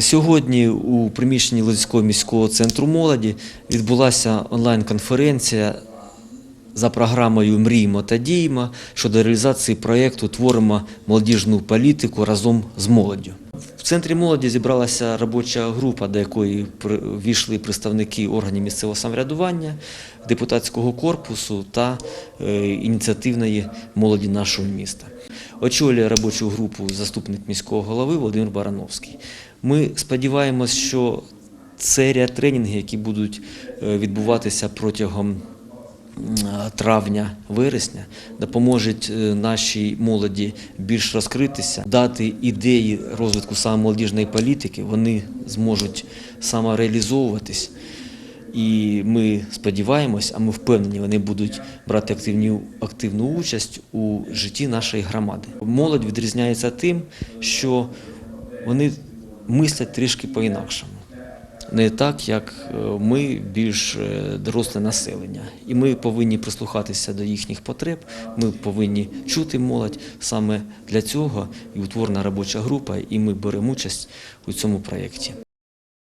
Сьогодні у приміщенні Лозівського міського центру молоді відбулася онлайн-конференція за програмою Мріймо та діємо щодо реалізації проєкту Творимо молодіжну політику разом з молоддю. Центрі молоді зібралася робоча група, до якої війшли представники органів місцевого самоврядування, депутатського корпусу та е, ініціативної молоді нашого міста. Очолює робочу групу заступник міського голови Володимир Барановський. Ми сподіваємось, що серія тренінгів, які будуть е, відбуватися протягом травня-вересня, допоможуть е, нашій молоді більш розкритися, дати ідеї розвитку саме молодіжної політики, вони зможуть самореалізовуватись. І ми сподіваємось, а ми впевнені, вони будуть брати активні, активну участь у житті нашої громади. Молодь відрізняється тим, що вони мислять трішки по-інакшому. Не так, як е, ми, більш е, доросле населення. І ми повинні прислухатися до їхніх потреб, ми повинні чути молодь. Саме для цього і утворена робоча група, і ми беремо участь у цьому проєкті.